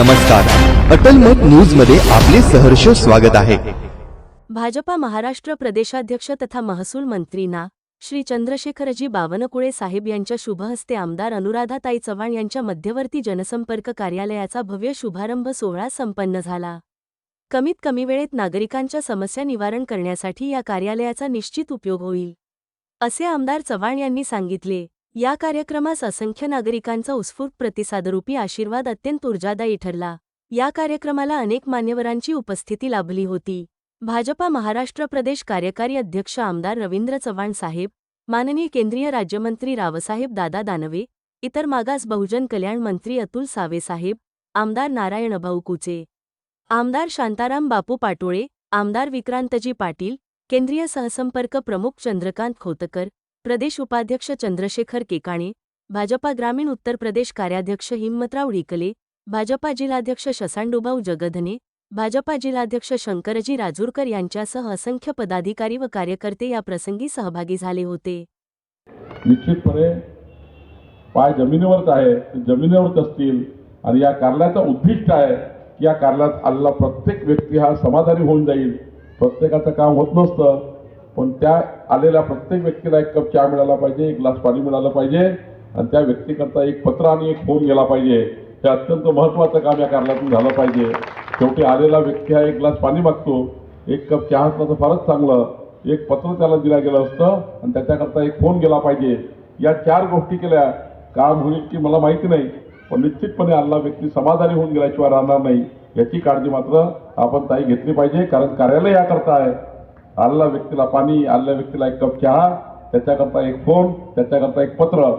नमस्कार. अटल मत न्यूजमध्ये आपले सहर्ष स्वागत आहे. भाजपा महाराष्ट्र प्रदेशाध्यक्ष तथा महसूल मंत्री ना श्री चंद्रशेखरजी बावनकुळे साहेब यांच्या शुभहस्ते आमदार अनुराधाताई चव्हाण यांच्या मध्यवर्ती जनसंपर्क कार्यालयाचा भव्य शुभारंभ सोहळा संपन्न झाला. कमीत कमी वेळेत नागरिकांच्या समस्या निवारण करण्यासाठी या कार्यालयाचा निश्चित उपयोग होईल. असे आमदार चव्हाण यांनी सांगितले. या कार्यक्रमास असंख्य नागरिकांचा उत्स्फूर्त प्रतिसादरूपी आशीर्वाद अत्यंत ऊर्जादायी ठरला. या कार्यक्रमाला अनेक मान्यवरांची उपस्थिती लाभली होती. भाजपा महाराष्ट्र प्रदेश कार्यकारी अध्यक्ष आमदार रवींद्र चव्हाण साहेब माननीय केंद्रीय राज्यमंत्री रावसाहेब दादा दानवे इतर मागास बहुजन कल्याण मंत्री अतुल सावे साहेब आमदार नारायण अभाऊ कुचे. आमदार शांताराम बापू पाटोळे आमदार विक्रांतजी पाटील केंद्रीय सहसंपर्क प्रमुख चंद्रकांत खोतकर प्रदेश उपाध्यक्ष चंद्रशेखर केकाणे भाजपा ग्रामीण उत्तर प्रदेश कार्याध्यक्ष हिम्मतराव ढिकले भाजपा जिल्हाध्यक्ष शसांडुभाऊ जगधने भाजपा जिल्हाध्यक्ष शंकरजी राजूरकर यांच्यासह असंख्य पदाधिकारी व कार्यकर्ते या प्रसंगी सहभागी झाले होते. निश्चितपणे पाय जमिनीवरच आहे जमिनीवरच असतील आणि या कार्याचं उद्दिष्ट आहे की या कार्यात आलेला प्रत्येक व्यक्ती हा समाधानी होऊन जाईल. प्रत्येकाचं काम होत नसतं पण त्या आलेल्या प्रत्येक व्यक्तीला एक कप चहा मिळाला पाहिजे एक ग्लास पाणी मिळालं पाहिजे आणि त्या व्यक्तीकरता एक पत्र आणि एक फोन गेला पाहिजे. हे अत्यंत महत्त्वाचं काम या कार्यातून झालं पाहिजे. शेवटी आलेला व्यक्ती हा एक ग्लास पाणी मागतो एक कप चहा असला तर फारच चांगलं. एक पत्र त्याला दिलं गेलं असतं आणि त्याच्याकरता एक फोन गेला पाहिजे. या चार गोष्टी केल्या. काम होईल की मला माहिती नाही पण निश्चितपणे आलेला व्यक्ती समाधानी होऊन गेल्याशिवाय राहणार नाही. याची काळजी मात्र आपण ताई घेतली पाहिजे कारण कार्यालय याकरता आहे. आलेला व्यक्तीला पाणी आलेल्या व्यक्तीला एक कप चहा त्याच्याकरता एक फोन त्याच्याकरता एक पत्र.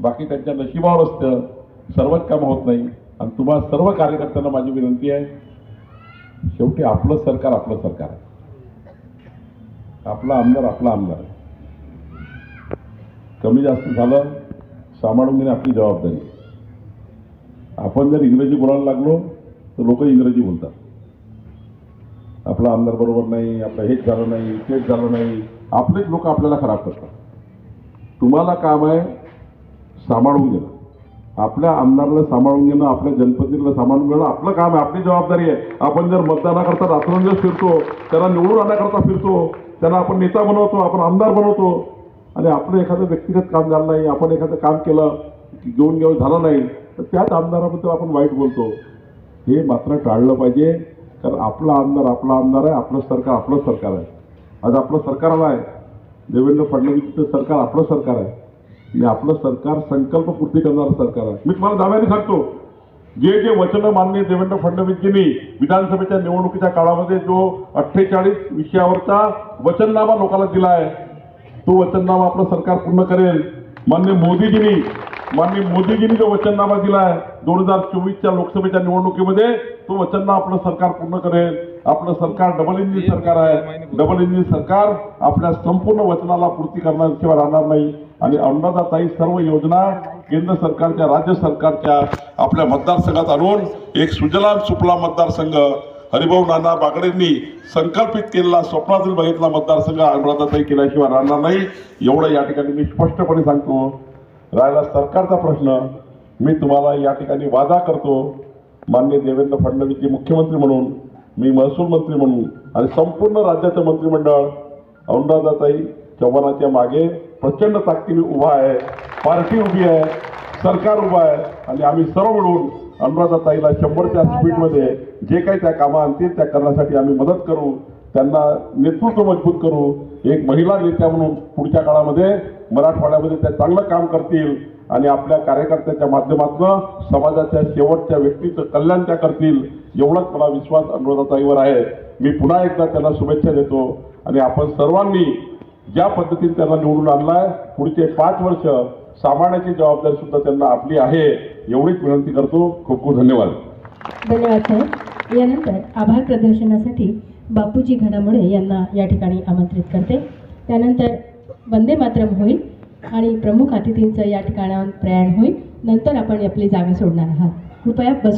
बाकी त्यांच्या नशिबावर असतं. सर्वच काम होत नाही. आणि तुम्हाला सर्व कार्यकर्त्यांना माझी विनंती आहे शेवटी आपलं सरकार आपलं सरकार आहे. आपला आमदार आपला आमदार आहे. कमी जास्त झालं सांभाळून घेणे आपली जबाबदारी आपण जर इंग्रजी बोलायला लागलो तर लोक इंग्रजी बोलतात. आपला आमदार बरोबर नाही आपलं हेच झालं नाही तेच झालं नाही. आपलेच लोक आपल्याला खराब करतात. तुम्हाला काम आहे सांभाळून घेणं. आपल्या आमदाराला सांभाळून घेणं आपल्या जनपतीला सांभाळून घेणं आपलं काम आहे आपली जबाबदारी आहे. आपण जर मतदानाकरता रात्रंदिवस फिरतो त्याला निवडून आणण्याकरता फिरतो त्याला आपण नेता बनवतो आपण आमदार बनवतो आणि आपलं एखादं व्यक्तिगत काम झालं नाही आपण एखादं काम केलं घेऊन घेऊन झालं नाही तर त्याच आमदाराबद्दल आपण वाईट बोलतो. हे मात्र टाळलं पाहिजे. कारण आपला आमदार आपला आमदार आहे आपलं सरकार आपलं सरकार आहे. आज आपलं सरकार आलं आहे. देवेंद्र फडणवीसचं सरकार आपलं सरकार आहे. आणि आपलं सरकार संकल्पपूर्ती करणारं सरकार आहे. मी तुम्हाला दाव्याने सांगतो जे जे वचनं माननीय देवेंद्र फडणवीसजींनी विधानसभेच्या निवडणुकीच्या काळामध्ये जो अठ्ठेचाळीस विषयावरचा वचननामा लोकांना दिला आहे तो वचननामा आपलं सरकार पूर्ण करेल. माननीय मोदीजींनी माननीय मोदीजींनी जो वचननामा दिला आहे दोन हजार चोवीसच्या लोकसभेच्या निवडणुकीमध्ये तो वचननामा आपलं सरकार पूर्ण करेल. आपलं सरकार डबल इंजिन सरकार आहे. डबल इंजिन सरकार आपल्या संपूर्ण वचनाला पूर्ती करण्याशिवाय राहणार नाही. आणि अन्नदाताई सर्व योजना केंद्र सरकारच्या राज्य सरकारच्या आपल्या मतदारसंघात आणून एक सुजलाम सुफलाम मतदारसंघ हरिभाऊ नाना बागडेंनी संकल्पित केलेला स्वप्नातील बघितला मतदारसंघ अनुराधाताई केल्याशिवाय राहणार नाही. एवढं या ठिकाणी मी स्पष्टपणे सांगतो. राहिला सरकारचा प्रश्न. मी तुम्हाला या ठिकाणी वादा करतो. माननीय देवेंद्र फडणवीसजी मुख्यमंत्री म्हणून मी महसूल मंत्री म्हणून आणि संपूर्ण राज्याचं मंत्रिमंडळ अनुराधाताई चव्हाणाच्या मागे प्रचंड ताकदीने उभा आहे. पार्टी उभी आहे सरकार उभं आहे आणि आम्ही सर्व मिळून अनुराधाताईला शंभरच्या स्पीडमध्ये जे काही त्या कामं आणतील त्या करण्यासाठी आम्ही मदत करू. त्यांना नेतृत्व मजबूत करू. एक महिला नेत्या म्हणून पुढच्या काळामध्ये मराठवाड्यामध्ये त्या चांगलं काम करतील आणि आपल्या कार्यकर्त्याच्या माध्यमातून समाजाच्या शेवटच्या व्यक्तीचं कल्याण त्या करतील एवढाच मला विश्वास अनुरोधाताईवर आहे. मी पुन्हा एकदा त्यांना शुभेच्छा देतो आणि आपण सर्वांनी ज्या पद्धतीने त्यांना निवडून आणलाय पुढचे पाच वर्ष सांभाळण्याची जबाबदारी सुद्धा त्यांना आपली आहे एवढीच विनंती करतो. खूप खूप धन्यवाद. धन्यवाद साहेब. यानंतर आभार प्रदर्शनासाठी बापूजी घडामोडे यांना या ठिकाणी आमंत्रित करते. त्यानंतर वंदे मातरम होईल आणि प्रमुख अतिथींचं या ठिकाणावर प्रयाण होईल. नंतर आपण आपली जागा सोडणार आहात. कृपया बसून